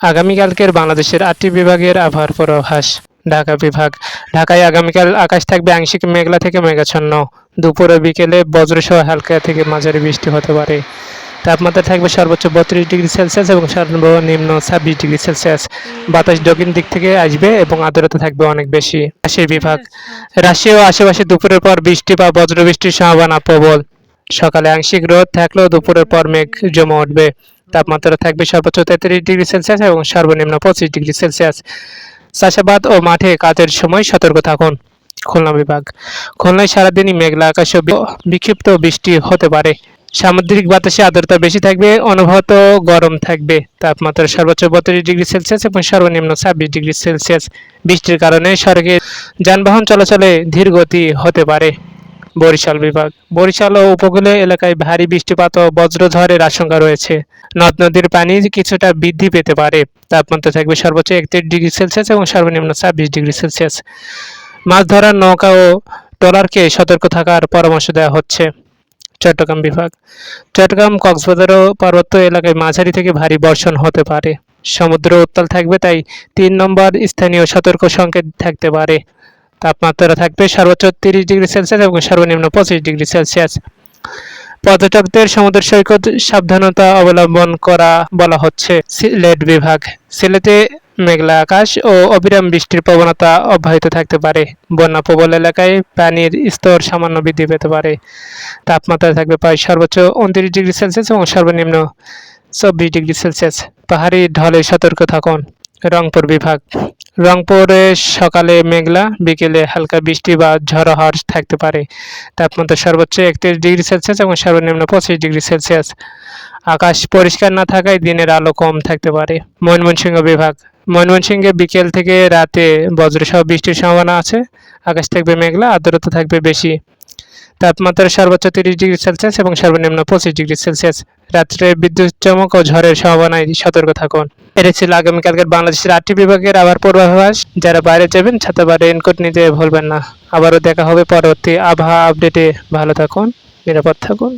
আগামীকালকের বাংলাদেশের আটটি বিভাগের আবহাওয়ার পূর্বাভাস। ঢাকা বিভাগ। ঢাকায় আগামীকাল আকাশ থাকবে আংশিক মেঘলা থেকে মেঘাচ্ছন্ন। দুপুরে বিকেলে বজ্রসহ হালকা থেকে মাঝারি বৃষ্টি হতে পারে। তাপমাত্রা থাকবে সর্বোচ্চ বত্রিশ ডিগ্রি সেলসিয়াস এবং সর্বনিম্ন ছাব্বিশ ডিগ্রি সেলসিয়াস। বাতাস দক্ষিণ দিক থেকে আসবে এবং আর্দ্রতা থাকবে অনেক বেশি। রাজশাহী বিভাগ। রাশিয়া ও আশেপাশে দুপুরের পর বৃষ্টি বা বজ্র বৃষ্টির সম্ভাবনা প্রবল। সকালে আংশিক রোদ থাকলেও দুপুরের পর মেঘ জমে উঠবে। তাপমাত্রা থাকবে সর্বোচ্চ তেত্রিশ ডিগ্রি সেলসিয়াস এবং সর্বনিম্ন পঁচিশ ডিগ্রি সেলসিয়াস। চাষাবাদ ও মাঠে কাজের সময় সতর্ক থাকুন। খুলনা বিভাগ। খুলনায় সারাদিনই মেঘলা আকাশে বিক্ষিপ্ত বৃষ্টি হতে পারে। সামুদ্রিক বাতাসে আর্দ্রতা বেশি থাকবে, অনুভূত গরম থাকবে। তাপমাত্রা সর্বোচ্চ বত্রিশ ডিগ্রি সেলসিয়াস এবং সর্বনিম্ন ছাব্বিশ ডিগ্রি সেলসিয়াস। বৃষ্টির কারণে সড়কে যানবাহন চলাচলে ধীর গতি হতে পারে। বরিশাল বিভাগ। বরিশাল ও উপকূলীয় এলাকায় ভারী বৃষ্টিপাত ও বজ্রঝড়ের আশঙ্কা রয়েছে। নদ নদীর পানি কিছুটা বৃদ্ধি পেতে পারে। তাপমাত্রা থাকবে সর্বোচ্চ একত্রিশ ডিগ্রি সেলসিয়াস এবং সর্বনিম্ন ছাব্বিশ ডিগ্রি সেলসিয়াস। মাছ ধরার নৌকা ও ট্রলারকে সতর্ক থাকার পরামর্শ দেওয়া হচ্ছে। চট্টগ্রাম বিভাগ। চট্টগ্রাম কক্সবাজার ও পার্বত্য এলাকায় মাঝারি থেকে ভারী বর্ষণ হতে পারে। সমুদ্র উত্তাল থাকবে, তাই তিন নম্বর স্থানীয় সতর্ক সংকেত থাকতে পারে। তাপমাত্রা থাকবে সর্বোচ্চ তিরিশ ডিগ্রি সেলসিয়াস এবং সর্বনিম্ন পঁচিশ ডিগ্রি সেলসিয়াস। পর্যটকদের সমুদ্র সৈকত সাবধানতা অবলম্বন করা বলা হচ্ছে। সিলেট বিভাগ, সিলেটে মেঘলা আকাশ ও অবিরাম বৃষ্টির প্রবণতা অব্যাহত থাকতে পারে। বন্যা প্রবল এলাকায় পানির স্তর সামান্য বৃদ্ধি পেতে পারে। তাপমাত্রা থাকবে প্রায় সর্বোচ্চ উনত্রিশ ডিগ্রি সেলসিয়াস এবং সর্বনিম্ন চব্বিশ ডিগ্রি সেলসিয়াস। পাহাড়ি ঢলে সতর্ক থাকুন। রংপুর বিভাগ। রংপুরে সকালে মেঘলা, বিকেলে হালকা বৃষ্টি বা ঝড়ো হাওয়া থাকতে পারে। তাপমাত্রা সর্বোচ্চ একত্রিশ ডিগ্রি সেলসিয়াস এবং সর্বনিম্ন পঁচিশ ডিগ্রি সেলসিয়াস। আকাশ পরিষ্কার না থাকায় দিনের আলো কম থাকতে পারে। ময়মনসিংহ বিভাগ। ময়মনসিংহে বিকেল থেকে রাতে বজ্রসহ বৃষ্টির সম্ভাবনা আছে। আকাশ থাকবে মেঘলা, আর্দ্রতা থাকবে বেশি। তাপমাত্রা সর্বোচ্চ তিরিশ ডিগ্রি সেলসিয়াস এবং সর্বনিম্ন পঁচিশ ডিগ্রি সেলসিয়াস। রাত্রে বিদ্যুৎ চমক ও ঝড়ের সম্ভাবনায় সতর্ক থাকুন। এটা ছিল আগামীকালকের বাংলাদেশের আটটি বিভাগের আবার পূর্বাভাস। যারা বাইরে যাবেন, ছাতা বা রেনকোট নিতে ভুলবেন না। আবারও দেখা হবে পরবর্তী আবহাওয়া আপডেটে ভালো থাকুন, নিরাপদ থাকুন।